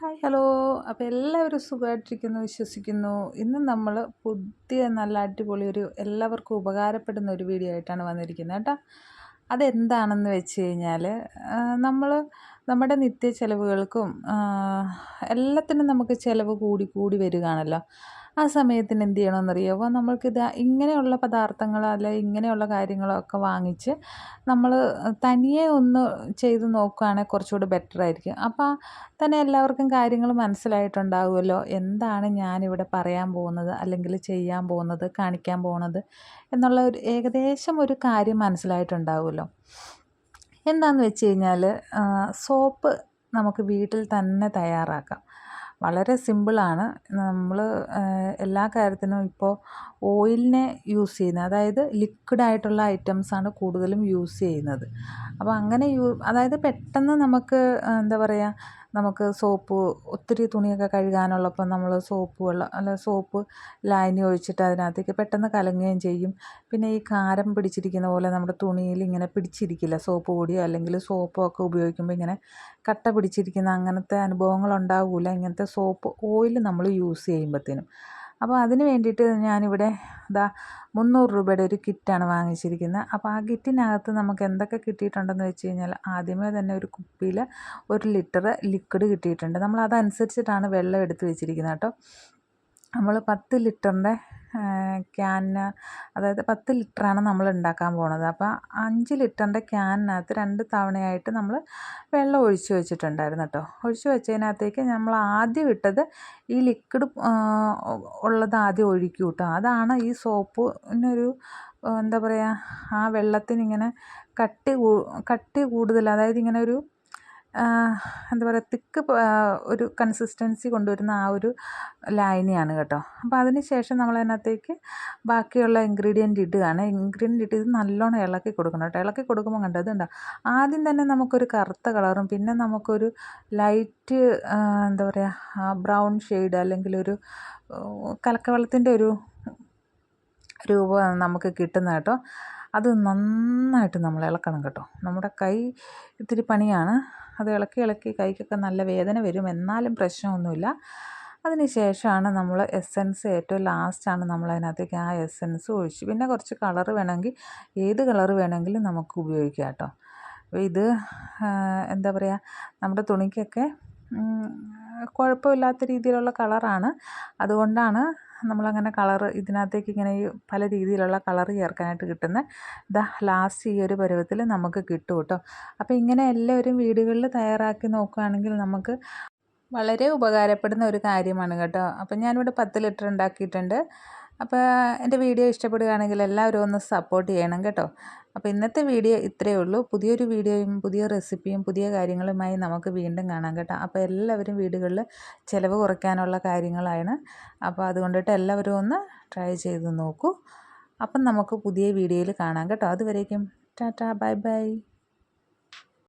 Hi hello. അപ്പോൾ എല്ലാവരും സുഖമായിട്ടിരിക്കുന്നു വിശ്വസിക്കുന്നു. ഇന്ന് നമ്മൾ പുതിയ നല്ല അടിപൊളി ഒരു എല്ലാവർക്കും ഉപകാരപ്പെടുന്ന ഒരു വീഡിയോ ആയിട്ടാണ് വന്നിരിക്കുന്നത് കേട്ടോ. അതെന്താണെന്ന് വെച്ച് കഴിഞ്ഞാൽ നമ്മൾ നമ്മുടെ നിത്യ ചിലവുകൾക്കും എല്ലാത്തിനും നമുക്ക് ചിലവ് കൂടി കൂടി വരികയാണല്ലോ. ആ സമയത്തിന് എന്ത് ചെയ്യണമെന്നറിയാമോ നമ്മൾക്കിത് ഇങ്ങനെയുള്ള പദാർത്ഥങ്ങൾ അല്ലെ ഇങ്ങനെയുള്ള കാര്യങ്ങളൊക്കെ വാങ്ങിച്ച് നമ്മൾ തനിയെ ഒന്ന് ചെയ്ത് നോക്കുകയാണെങ്കിൽ കുറച്ചുകൂടി ബെറ്റർ ആയിരിക്കും. അപ്പോൾ തന്നെ എല്ലാവർക്കും കാര്യങ്ങൾ മനസ്സിലായിട്ടുണ്ടാവുമല്ലോ. എന്താണ് ഞാനിവിടെ പറയാൻ പോകുന്നത്? അല്ലെങ്കിൽ ചെയ്യാൻ പോകുന്നത്? കാണിക്കാൻ പോകുന്നത്? എന്നുള്ള ഒരു ഏകദേശം ഒരു കാര്യം മനസ്സിലായിട്ടുണ്ടാവുമല്ലോ. എന്താണെന്ന് വെച്ച് കഴിഞ്ഞാൽ സോപ്പ് നമുക്ക് വീട്ടിൽ തന്നെ തയ്യാറാക്കാം. വളരെ സിമ്പിളാണ്. നമ്മൾ എല്ലാ കാര്യത്തിനും ഇപ്പോൾ ഓയിലിനെ യൂസ് ചെയ്യുന്നത്. അതായത് ലിക്വിഡ് ആയിട്ടുള്ള ഐറ്റംസാണ് കൂടുതലും യൂസ് ചെയ്യുന്നത്. അപ്പോൾ അങ്ങനെ യൂ അതായത് പെട്ടെന്ന് നമുക്ക് എന്താ പറയുക നമുക്ക് സോപ്പ് ഒത്തിരി തുണിയൊക്കെ കഴുകാനുള്ളപ്പോൾ നമ്മൾ സോപ്പ് വെള്ളം അല്ല സോപ്പ് ലായനി ഒഴിച്ചിട്ട് അതിനകത്തേക്ക് പെട്ടെന്ന് കലങ്ങുകയും ചെയ്യും. പിന്നെ ഈ കാരം പിടിച്ചിരിക്കുന്ന പോലെ നമ്മുടെ തുണിയിൽ ഇങ്ങനെ പിടിച്ചിരിക്കില്ല. സോപ്പ് പൊടിയോ അല്ലെങ്കിൽ സോപ്പോ ഒക്കെ ഉപയോഗിക്കുമ്പോൾ ഇങ്ങനെ കട്ട പിടിച്ചിരിക്കുന്ന അങ്ങനത്തെ അനുഭവങ്ങൾ ഉണ്ടാവില്ല ഇങ്ങനത്തെ സോപ്പ് ഓയിൽ നമ്മൾ യൂസ് ചെയ്യുമ്പോഴത്തേനും അപ്പോൾ അതിന് വേണ്ടിയിട്ട് ഞാനിവിടെ ഇതാ മുന്നൂറ് രൂപയുടെ ഒരു കിറ്റാണ് വാങ്ങിച്ചിരിക്കുന്നത്. അപ്പോൾ ആ കിറ്റിനകത്ത് നമുക്ക് എന്തൊക്കെ കിട്ടിയിട്ടുണ്ടെന്ന് വെച്ച് കഴിഞ്ഞാൽ ആദ്യമേ തന്നെ ഒരു കുപ്പിയിൽ ഒരു ലിറ്റർ ലിക്വിഡ് കിട്ടിയിട്ടുണ്ട്. നമ്മൾ അതനുസരിച്ചിട്ടാണ് വെള്ളം എടുത്ത് വെച്ചിരിക്കുന്നത് കേട്ടോ. നമ്മൾ പത്ത് ലിറ്ററിന്റെ ക്യാനിന് അതായത് പത്ത് ലിറ്ററാണ് നമ്മൾ ഉണ്ടാക്കാൻ പോണത്. അപ്പോൾ അഞ്ച് ലിറ്ററിന്റെ ക്യാനിനകത്ത് രണ്ട് തവണയായിട്ട് നമ്മൾ വെള്ളം ഒഴിച്ച് വെച്ചിട്ടുണ്ടായിരുന്നു കേട്ടോ ഒഴിച്ച് വെച്ചതിനകത്തേക്ക് നമ്മൾ ആദ്യം ഇട്ടത് ഈ ലിക്വിഡ് ഉള്ളത് ആദ്യം ഒഴിക്കും കേട്ടോ അതാണ് ഈ സോപ്പിനൊരു എന്താ പറയുക ആ വെള്ളത്തിനിങ്ങനെ കട്ടി കട്ടി കൂടുതൽ അതായത് ഇങ്ങനെ ഒരു എന്താ പറയുക തിക്ക് ഒരു കൺസിസ്റ്റൻസി കൊണ്ടുവരുന്ന ആ ഒരു ലായനിയാണ് കേട്ടോ. അപ്പോൾ അതിന് ശേഷം നമ്മൾ അതിനകത്തേക്ക് ബാക്കിയുള്ള ഇൻഗ്രീഡിയന്റ് ഇടുകയാണ്. ഇൻഗ്രീഡിയന്റ് ഇട്ട് ഇത് നല്ലോണം ഇളക്കി കൊടുക്കണം കേട്ടോ. ഇളക്കി കൊടുക്കുമ്പോൾ കണ്ടത് ഉണ്ടോ ആദ്യം തന്നെ നമുക്കൊരു കറുത്ത കളറും പിന്നെ നമുക്കൊരു ലൈറ്റ് എന്താ പറയുക ബ്രൗൺ ഷെയ്ഡ് അല്ലെങ്കിൽ ഒരു കലക്കവെള്ളത്തിന്റെ ഒരു രൂപം നമുക്ക് കിട്ടുന്ന കേട്ടോ. അത് നന്നായിട്ട് നമ്മൾ ഇളക്കണം കേട്ടോ. നമ്മുടെ കൈ ഇത്തിരി പണിയാണ്. അത് ഇളക്കി ഇളക്കി കൈക്കൊക്കെ നല്ല വേദന വരും. എന്നാലും പ്രശ്നമൊന്നുമില്ല. അതിന് ശേഷമാണ് നമ്മൾ എസെൻസ് ഏറ്റവും ലാസ്റ്റാണ് നമ്മൾ അതിനകത്തേക്ക് ആ എസെൻസ് ഒഴിച്ച് പിന്നെ കുറച്ച് കളർ വേണമെങ്കിൽ ഏത് കളർ വേണമെങ്കിലും നമുക്ക് ഉപയോഗിക്കാം കേട്ടോ. ഇത് എന്താ പറയുക നമ്മുടെ തുണിക്കൊക്കെ കുഴപ്പമില്ലാത്ത രീതിയിലുള്ള കളറാണ്. അതുകൊണ്ടാണ് നമ്മളങ്ങനെ കളർ ഇതിനകത്തേക്ക് ഇങ്ങനെ ഈ പല രീതിയിലുള്ള കളർ ചേർക്കാനായിട്ട് കിട്ടുന്ന ദാ ലാസ്റ്റ് ഈ ഒരു പരുവത്തിൽ നമുക്ക് കിട്ടും കേട്ടോ. അപ്പോൾ ഇങ്ങനെ എല്ലാവരും വീടുകളിൽ തയ്യാറാക്കി നോക്കുകയാണെങ്കിൽ നമുക്ക് വളരെ ഉപകാരപ്പെടുന്ന ഒരു കാര്യമാണ് കേട്ടോ. അപ്പം ഞാനിവിടെ പത്ത് ലിറ്റർ ഉണ്ടാക്കിയിട്ടുണ്ട്. അപ്പോൾ എന്റെ വീഡിയോ ഇഷ്ടപ്പെടുകയാണെങ്കിൽ എല്ലാവരും ഒന്ന് സപ്പോർട്ട് ചെയ്യണം കേട്ടോ. അപ്പോൾ ഇന്നത്തെ വീഡിയോ ഇത്രയേ ഉള്ളൂ. പുതിയൊരു വീഡിയോയും പുതിയ റെസിപ്പിയും പുതിയ കാര്യങ്ങളുമായി നമുക്ക് വീണ്ടും കാണാം കേട്ടോ. അപ്പോൾ എല്ലാവരും വീടുകളിൽ ചിലവ് കുറയ്ക്കാനുള്ള കാര്യങ്ങളാണ്. അപ്പോൾ അതുകൊണ്ടിട്ട് എല്ലാവരും ഒന്ന് ട്രൈ ചെയ്ത് നോക്കൂ. അപ്പം നമുക്ക് പുതിയ വീഡിയോയിൽ കാണാം കേട്ടോ. അതുവരേക്കും ടാറ്റാ ബൈ ബൈ.